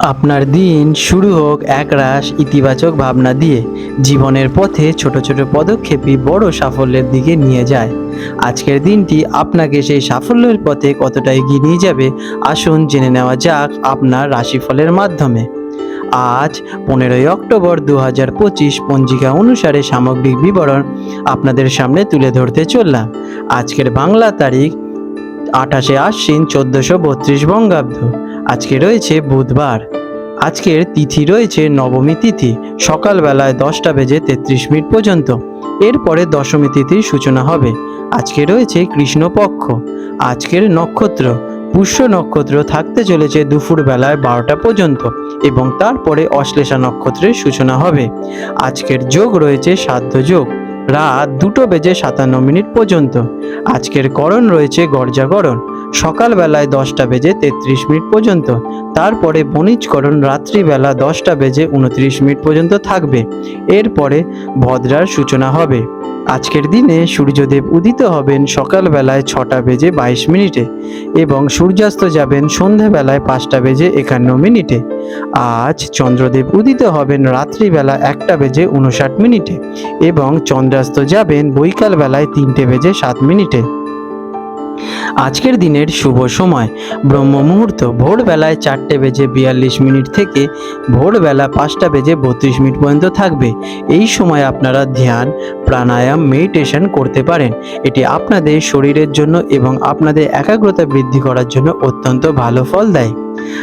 আপনার দিন শুরু হোক একরাশ ইতিবাচক ভাবনা দিয়ে। জীবনের পথে ছোট ছোট পদক্ষেপই বড় সাফল্যের দিকে নিয়ে যায়। আজকের দিনটি আপনাকে সেই সাফল্যের পথে কতটা এগিয়ে নিয়ে যাবে, আসুন জেনে নেওয়া যাক আপনার রাশিফলের মাধ্যমে। আজ পনেরোই অক্টোবর দু হাজার পঁচিশ পঞ্জিকা অনুসারে সামগ্রিক বিবরণ আপনাদের সামনে তুলে ধরতে চললাম। আজকের বাংলা তারিখ আঠাশে আশ্বিন চোদ্দোশো বত্রিশ বঙ্গাব্দ। আজকে রয়েছে বুধবার। আজকের তিথি রয়েছে নবমী তিথি, সকালবেলায় দশটা বেজে তেত্রিশ মিনিট পর্যন্ত। এরপরে দশমী তিথির সূচনা হবে। আজকে রয়েছে কৃষ্ণপক্ষ। আজকের নক্ষত্র, পুষ্য নক্ষত্র থাকতে চলেছে দুপুর বেলায় বারোটা পর্যন্ত এবং তারপরে অশ্লেষা নক্ষত্রের সূচনা হবে। আজকের যোগ রয়েছে সাধ্য যোগ। রাত দুটো বেজে সাতান্ন মিনিট পর্যন্ত। আজকের করণ রয়েছে গর্জাগরণ। সকালবেলায় দশটা বেজে তেত্রিশ মিনিট পর্যন্ত। তারপরে বণিজকরণ রাত্রিবেলা দশটা বেজে উনত্রিশ মিনিট পর্যন্ত থাকবে। এরপরে ভদ্রার সূচনা হবে। আজকের দিনে সূর্যদেব উদিত হবেন সকালবেলায় ছটা বেজে বাইশ মিনিটে এবং সূর্যাস্ত যাবেন সন্ধেবেলায় পাঁচটা বেজে একান্ন মিনিটে। আজ চন্দ্রদেব উদিত হবেন রাত্রিবেলা একটা বেজে উনষাট মিনিটে এবং চন্দ্রাস্ত যাবেন বৈকালবেলায় তিনটে বেজে সাত মিনিটে। আজকের দিনের শুভ সময়। ব্রহ্ম মুহূর্ত ভোরবেলায় চারটে বেজে বিয়াল্লিশ মিনিট থেকে ভোরবেলা পাঁচটা বেজে বত্রিশ মিনিট পর্যন্ত থাকবে। এই সময় আপনারা ধ্যান, প্রাণায়াম মেডিটেশন করতে পারেন। এটি আপনাদের শরীরের জন্য এবং আপনাদের একাগ্রতা বৃদ্ধি করার জন্য অত্যন্ত ভালো ফল দেয়।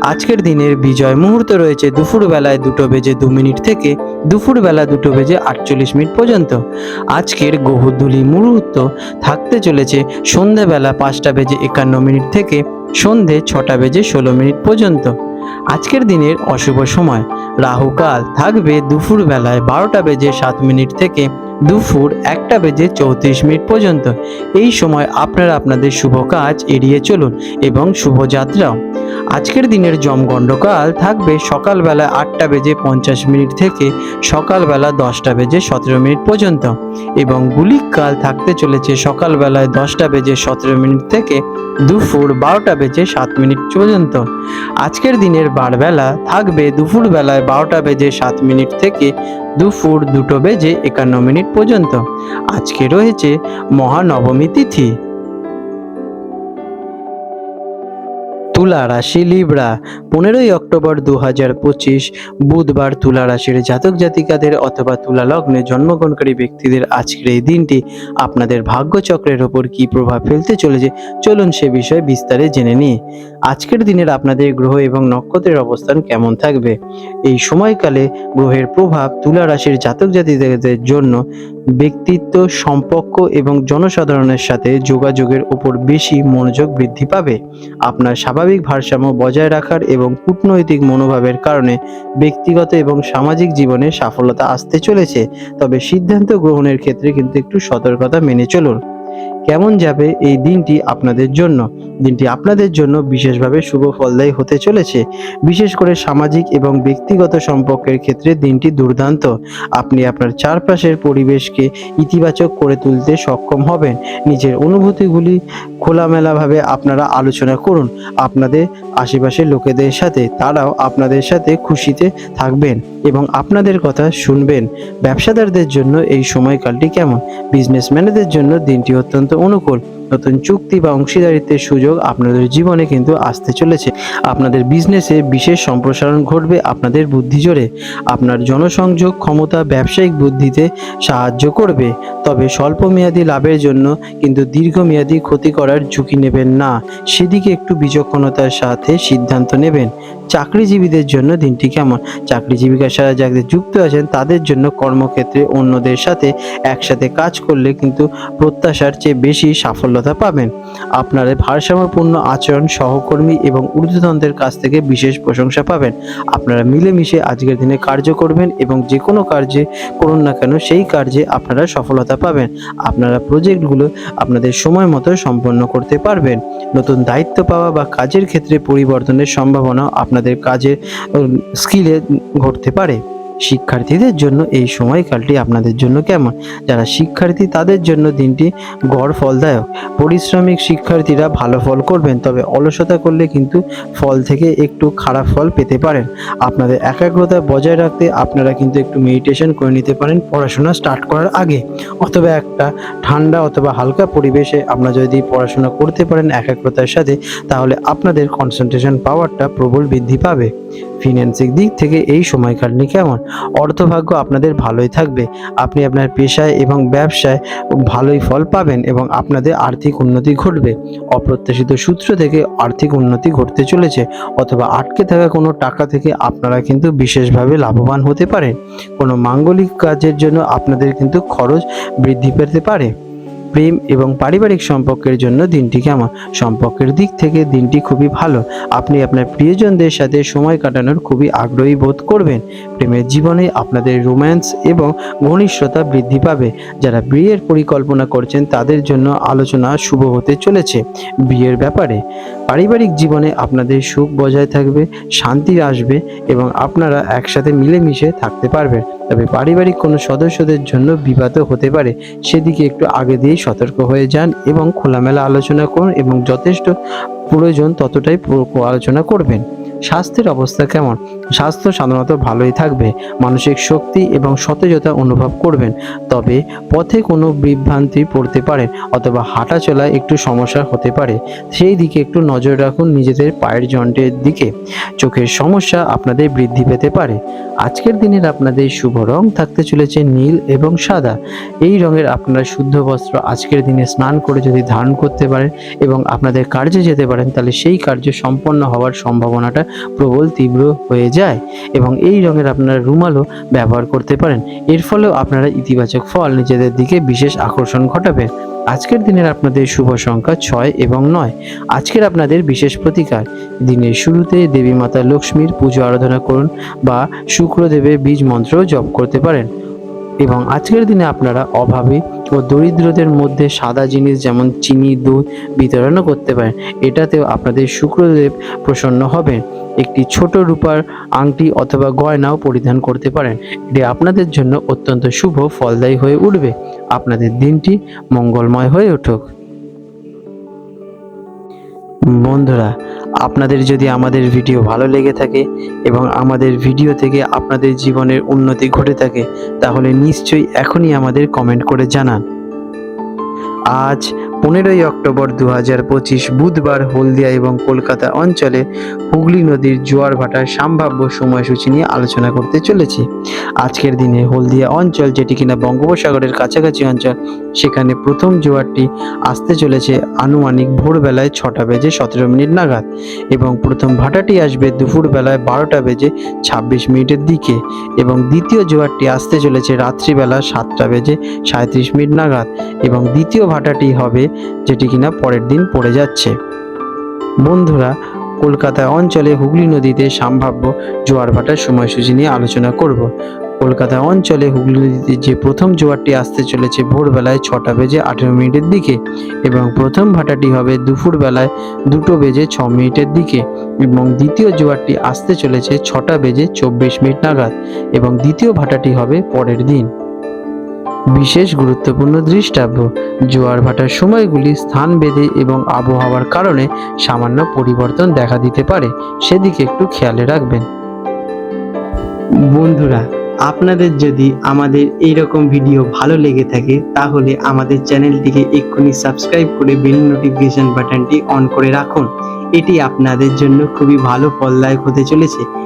আজকের দিনের বিজয় মুহূর্ত রয়েছে দুপুরবেলায় দুটো বেজে দু মিনিট থেকে দুপুরবেলা দুটো বেজে আটচল্লিশ মিনিট পর্যন্ত। আজকের গহুদুলি মুহূর্ত থাকতে চলেছে সন্ধেবেলা পাঁচটা বেজে একান্ন মিনিট থেকে সন্ধে ছটা বেজে ষোলো মিনিট পর্যন্ত। আজকের দিনের অশুভ সময়। রাহুকাল থাকবে দুপুর বেলায় বারোটা বেজে সাত মিনিট থেকে দুপুর একটা বেজে চৌত্রিশ মিনিট পর্যন্ত। এই সময় আপনারা আপনাদের শুভ কাজ এড়িয়ে চলুন এবং শুভযাত্রাও আজকের দিনের জমগণ্ডকাল থাকবে সকালবেলা আটটা বেজে পঞ্চাশ মিনিট থেকে সকালবেলা দশটা বেজে সতেরো মিনিট পর্যন্ত এবং গুলিককাল থাকতে চলেছে সকালবেলায় দশটা বেজে সতেরো মিনিট থেকে দুপুর বারোটা বেজে সাত মিনিট পর্যন্ত। আজকের দিনের বারবেলা থাকবে দুপুর বেলায় বারোটা বেজে সাত মিনিট থেকে দুপুর দুটো বেজে একান্ন মিনিট পর্যন্ত। আজকে রয়েছে মহানবমী তিথি। তুলা রাশি লিব্রা। পনেরোই অক্টোবর দু হাজার পঁচিশ, বুধবার তুলা রাশির জাতক জাতিকাদের অথবা তুলা লগ্নে জন্মগ্রহণকারী ব্যক্তিদের আজকের এই দিনটি আপনাদের ভাগ্যচক্রের ওপর কী প্রভাব ফেলতে চলেছে, চলুন সে বিষয়ে বিস্তারে জেনে নিই। আজকের দিনের আপনাদের গ্রহ এবং নক্ষত্রের অবস্থান কেমন থাকবে? এই সময়কালে গ্রহের প্রভাব তুলা রাশির জাতক জাতিকাদের জন্য ব্যক্তিত্ব, সম্পর্ক এবং জনসাধারণের সাথে যোগাযোগের উপর বেশি মনোযোগ বৃদ্ধি পাবে। আপনার স্বাভাবিক ভারসাম্য বজায় রাখার এবং কূটনৈতিক মনোভাবের কারণে ব্যক্তিগত এবং সামাজিক জীবনে সফলতা আসতে চলেছে। তবে সিদ্ধান্ত গ্রহণের ক্ষেত্রে কিন্তু একটু সতর্কতা মেনে চলুন। কেমন যাবে এই দিনটি আপনাদের জন্য? দিনটি আপনাদের জন্য বিশেষভাবে শুভ ফলদায়ী হতে চলেছে। বিশেষ করে সামাজিক এবং ব্যক্তিগত সম্পর্কের ক্ষেত্রে দিনটি দুর্দান্ত। আপনি আপনার চারপাশের পরিবেশকে ইতিবাচক করে তুলতে সক্ষম হবেন। নিজের অনুভূতিগুলি খোলামেলাভাবে আপনারা আলোচনা করুন। আপনাদের আশেপাশের লোকেদের সাথে, তারাও আপনাদের সাথে খুশিতে থাকবেন এবং আপনাদের কথা শুনবেন। ব্যবসাদারদের জন্য এই সময়কালটি কেমন? বিজনেসম্যানদের জন্য দিনটি অত্যন্ত অনুকূল। নতুন চুক্তি বা অংশীদারিত্বের সুযোগ আপনাদের জীবনে কিন্তু আসতে চলেছে। আপনাদের বিজনেসে বিশেষ সম্প্রসারণ ঘটবে আপনাদের বুদ্ধি জোরে। আপনার জনসংযোগ ক্ষমতা ব্যবসায়িক বুদ্ধিতে সাহায্য করবে। তবে স্বল্প স্বল্পমেয়াদী লাভের জন্য কিন্তু দীর্ঘমেয়াদী ক্ষতি করার ঝুঁকি নেবেন না। সেদিকে একটু বিচক্ষণতার সাথে সিদ্ধান্ত নেবেন। চাকরিজীবীদের জন্য দিনটি কেমন? চাকরিজীবিকার সাথে যাদের যুক্ত আছেন, তাদের জন্য কর্মক্ষেত্রে অন্যদের সাথে একসাথে কাজ করলে কিন্তু প্রত্যাশার চেয়ে বেশি সাফল্যতা পাবেন। আপনার ভারসাম্যপূর্ণ আচরণ সহকর্মী এবং ঊর্ধ্বতনদের কাছ থেকে বিশেষ প্রশংসা পাবেন। আপনারা মিলেমিশে আজকের দিনে কার্য করবেন এবং যে কোনো কার্যে করুন না কেন, সেই কার্যে আপনারা সফলতা পাবেন। আপনারা প্রজেক্টগুলো আপনাদের সময় মতো সম্পন্ন করতে পারবেন। নতুন দায়িত্ব পাওয়া বা কাজের ক্ষেত্রে পরিবর্তনের সম্ভাবনা আপনাদের কাজের স্কিলে ঘটতে পারে। শিক্ষার্থীদের জন্য এই সময়কালটি আপনাদের জন্য কেমন? যারা শিক্ষার্থী, তাদের জন্য দিনটি গড় ফলদায়ক পরিশ্রমিক শিক্ষার্থীরা ভালো ফল করবেন, তবে অলসতা করলে কিন্তু ফল থেকে একটু খারাপ ফল পেতে পারেন। আপনাদের একাগ্রতা বজায় রাখতে আপনারা কিন্তু একটু মেডিটেশন করে নিতে পারেন পড়াশোনা স্টার্ট করার আগে। অথবা একটা ঠান্ডা অথবা হালকা পরিবেশে আপনারা যদি পড়াশোনা করতে পারেন একাগ্রতার সাথে, তাহলে আপনাদের কনসেন্ট্রেশন পাওয়ারটা প্রবল বৃদ্ধি পাবে। ফিন্যান্সিক দিক থেকে এই সময়কালটি কেমন? অর্থভাগ্য আপনাদের ভালোই থাকবে। আপনি আপনার পেশায় এবং ব্যবসায় ভালোই ফল পাবেন এবং আপনাদের আর্থিক উন্নতি ঘটবে। অপ্রত্যাশিত সূত্র থেকে আর্থিক উন্নতি ঘটতে চলেছে অথবা আটকে থাকা কোনো টাকা থেকে আপনারা কিন্তু বিশেষভাবে লাভবান হতে পারেন। কোনো মাঙ্গলিক কাজের জন্য আপনাদের কিন্তু খরচ বৃদ্ধি পেতে পারে। প্রেম এবং পারিবারিক সম্পর্কের জন্য দিনটি কেমন সম্পর্কের দিক থেকে দিনটি খুবই ভালো। আপনি আপনার প্রিয়জনদের সাথে সময় কাটানোর খুবই আগ্রহী বোধ করবেন। প্রেমের জীবনে আপনাদের রোম্যান্স এবং ঘনিষ্ঠতা বৃদ্ধি পাবে। যারা বিয়ের পরিকল্পনা করছেন তাদের জন্য আলোচনা শুভ হতে চলেছে। বিয়ের ব্যাপারে পারিবারিক জীবনে আপনাদের সুখ বজায় থাকবে, শান্তি আসবে এবং আপনারা একসাথে মিলেমিশে থাকতে পারবেন। তবে পারিবারিক কোনো সদস্যদের জন্য বিবাদ হতে পারে। সেদিকে একটু আগে দিয়েই সতর্ক হয়ে যান এবং খোলামেলা আলোচনা করুন এবং যথেষ্ট প্রয়োজন ততটাই আলোচনা করবেন। স্বাস্থ্যের অবস্থা কেমন? স্বাস্থ্য সাধারণত ভালোই থাকবে, মানসিক শক্তি এবং সতেজতা অনুভব করবেন, তবে পথে কোনো বিভ্রান্তি পড়তে পারেন অথবা হাঁটা চলায় একটু সমস্যা হতে পারে। সেই দিকে একটু নজর রাখুন নিজেদের পায়ের জন্টের দিকে। চোখের সমস্যা আপনাদের বৃদ্ধি পেতে পারে। আজকের দিনের আপনাদের শুভ রং থাকতে চলেছে নীল এবং সাদা। এই রঙের আপনারা শুদ্ধ বস্ত্র আজকের দিনে স্নান করে যদি ধারণ করতে পারেন এবং আপনাদের কার্যে যেতে পারেন, তাহলে সেই কার্য সম্পন্ন হওয়ার সম্ভাবনাটা প্রবল তীব্র হয়ে যায় এবং এই রঙের আপনারা রুমালও ব্যবহার করতে পারেন। এর ফলেও আপনারা ইতিবাচক ফল নিজেদের দিকে বিশেষ আকর্ষণ ঘটাবে। আজকের দিনের আপনাদের শুভ সংখ্যা ছয় এবং নয়। আজকের আপনাদের বিশেষ প্রতিকার। দিনের শুরুতে দেবী মাতা লক্ষ্মীর পুজো আরাধনা করুন বা শুক্রদেবের বীজ মন্ত্র জপ করতে পারেন। এবং আজকের দিনে আপনারা অভাবী ও দরিদ্রদের মধ্যে সাদা জিনিস যেমন চিনি, দুধ বিতরণও করতে পারেন। এটাতেও আপনাদের শুক্রদেব প্রসন্ন হবেন। একটি ছোট রূপার আংটি অথবা গয়নাও পরিধান করতে পারেন। এটি আপনাদের জন্য অত্যন্ত শুভ ফলদায়ী হয়ে উঠবে। আপনাদের দিনটি মঙ্গলময় হয়ে উঠুক। বন্ধুরা, আপনাদের যদি আমাদের ভিডিও ভালো লেগে থাকে এবং আমাদের ভিডিও থেকে আপনাদের জীবনের উন্নতি ঘটে থাকে, তাহলে নিশ্চয়ই এখনই আমাদের কমেন্ট করে জানান। আজ পনেরোই অক্টোবর দু হাজার পঁচিশ বুধবার হলদিয়া এবং কলকাতা অঞ্চলে হুগলি নদীর জোয়ার ভাটার সম্ভাব্য সময়সূচি নিয়ে আলোচনা করতে চলেছি। আজকের দিনে হলদিয়া অঞ্চল, যেটি কিনা বঙ্গোপসাগরের কাছাকাছি অঞ্চল, সেখানে প্রথম জোয়ারটি আসতে চলেছে আনুমানিক ভোরবেলায় ছটা বেজে সতেরো মিনিট নাগাদ এবং প্রথম ভাটাটি আসবে দুপুরবেলায় বারোটা বেজে ছাব্বিশ মিনিটের দিকে এবং দ্বিতীয় জোয়ারটি আসতে চলেছে রাত্রিবেলা সাতটা বেজে সাঁত্রিশ মিনিট নাগাদ এবং দ্বিতীয় ভাটাটি হবে যেটি কিনা পরের দিন পড়ে যাচ্ছে। বন্ধুরা, কলকাতা অঞ্চলে হুগলি নদীতে সম্ভাব্য জোয়ার ভাটার সময়সূচি নিয়ে আলোচনা করব। কলকাতা অঞ্চলে হুগলি নদীতে যে প্রথম জোয়ারটি আসতে চলেছে ভোরবেলায় ছটা বেজে আঠেরো মিনিটের দিকে এবং প্রথম ভাটাটি হবে দুপুরবেলায় দুটো বেজে ছ মিনিটের দিকে এবং দ্বিতীয় জোয়ারটি আসতে চলেছে ছটা বেজে চব্বিশ মিনিট নাগাদ এবং দ্বিতীয় ভাটাটি হবে পরের দিন। বিশেষ গুরুত্বপূর্ণ দৃষ্টাব্য। জোয়ার ভাটার সময়গুলি স্থান বেঁধে এবং আবহাওয়ার কারণে সামান্য পরিবর্তন দেখা দিতে পারে। সেদিকে একটু খেয়ালে রাখবেন। বন্ধুরা, আপনাদের যদি আমাদের এই রকম ভিডিও ভালো লেগে থাকে, তাহলে আমাদের চ্যানেলটিকে এক্ষুনি সাবস্ক্রাইব করে বেল নোটিফিকেশন বাটনটি অন করে রাখুন। এটি আপনাদের জন্য খুবই ভালো ফলদায়ক হতে চলেছে।